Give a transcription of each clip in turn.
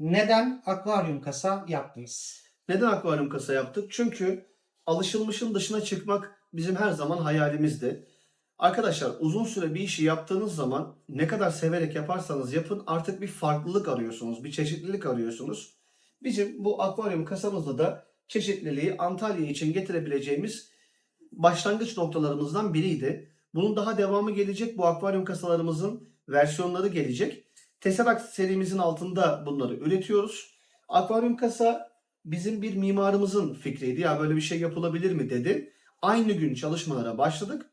Neden akvaryum kasa yaptınız? Neden akvaryum kasa yaptık? Çünkü alışılmışın dışına çıkmak bizim her zaman hayalimizdi. Arkadaşlar uzun süre bir işi yaptığınız zaman ne kadar severek yaparsanız yapın artık bir farklılık arıyorsunuz, bir çeşitlilik arıyorsunuz. Bizim bu akvaryum kasamızda da çeşitliliği Antalya için getirebileceğimiz başlangıç noktalarımızdan biriydi. Bunun daha devamı gelecek. Bu akvaryum kasalarımızın versiyonları gelecek. Tesseract serimizin altında bunları üretiyoruz. Akvaryum kasa bizim bir mimarımızın fikriydi. Ya böyle bir şey yapılabilir mi dedi. Aynı gün çalışmalara başladık.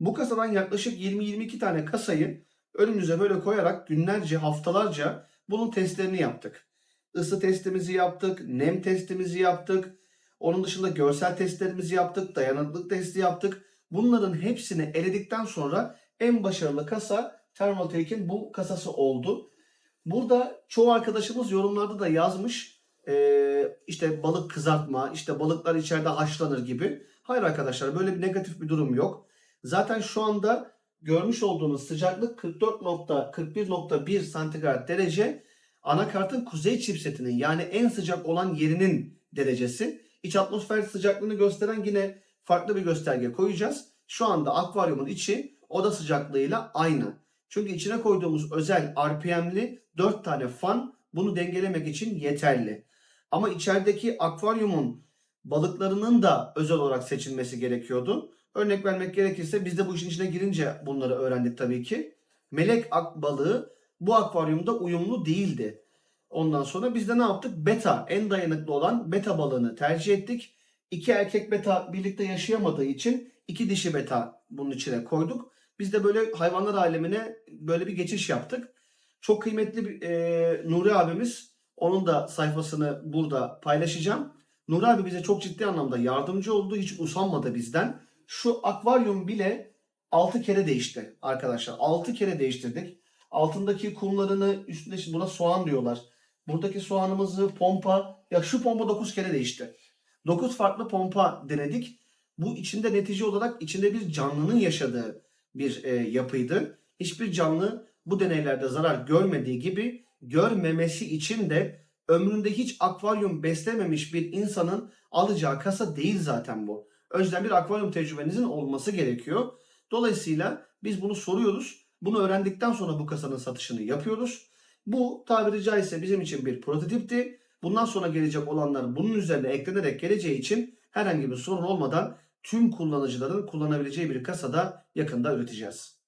Bu kasadan yaklaşık 20-22 tane kasayı önümüze böyle koyarak günlerce, haftalarca bunun testlerini yaptık. Isı testimizi yaptık, nem testimizi yaptık. Onun dışında görsel testlerimizi yaptık, dayanıklılık testi yaptık. Bunların hepsini eledikten sonra en başarılı kasa Thermaltake'in bu kasası oldu. Burada çoğu arkadaşımız yorumlarda da yazmış. Ee, işte balık kızartma, işte balıklar içeride haşlanır gibi. Hayır arkadaşlar böyle bir negatif bir durum yok. Zaten şu anda görmüş olduğunuz sıcaklık 44.41.1 santigrat derece anakartın kuzey chipsetinin yani en sıcak olan yerinin derecesi. İç atmosfer sıcaklığını gösteren yine farklı bir gösterge koyacağız. Şu anda akvaryumun içi oda sıcaklığıyla aynı. Çünkü içine koyduğumuz özel RPM'li 4 tane fan bunu dengelemek için yeterli. Ama içerideki akvaryumun balıklarının da özel olarak seçilmesi gerekiyordu. Örnek vermek gerekirse biz de bu işin içine girince bunları öğrendik tabii ki. Melek ak balığı bu akvaryumda uyumlu değildi. Ondan sonra biz de ne yaptık? Beta, en dayanıklı olan beta balığını tercih ettik. İki erkek beta birlikte yaşayamadığı için iki dişi beta bunun içine koyduk. Biz de böyle hayvanlar alemine böyle bir geçiş yaptık. Çok kıymetli bir e, Nuri abimiz, onun da sayfasını burada paylaşacağım. Nuri abi bize çok ciddi anlamda yardımcı oldu. Hiç usanmadı bizden. Şu akvaryum bile 6 kere değişti arkadaşlar. 6 kere değiştirdik. Altındaki kumlarını üstüne şimdi buna soğan diyorlar. Buradaki soğanımızı pompa ya şu pompa 9 kere değişti. 9 farklı pompa denedik. Bu içinde netice olarak içinde bir canlının yaşadığı bir e, yapıydı. Hiçbir canlı bu deneylerde zarar görmediği gibi görmemesi için de ömründe hiç akvaryum beslememiş bir insanın alacağı kasa değil zaten bu. Önceden bir akvaryum tecrübenizin olması gerekiyor. Dolayısıyla biz bunu soruyoruz. Bunu öğrendikten sonra bu kasanın satışını yapıyoruz. Bu tabiri caizse bizim için bir prototipti. Bundan sonra gelecek olanlar bunun üzerine eklenerek geleceği için herhangi bir sorun olmadan tüm kullanıcıların kullanabileceği bir kasada yakında üreteceğiz.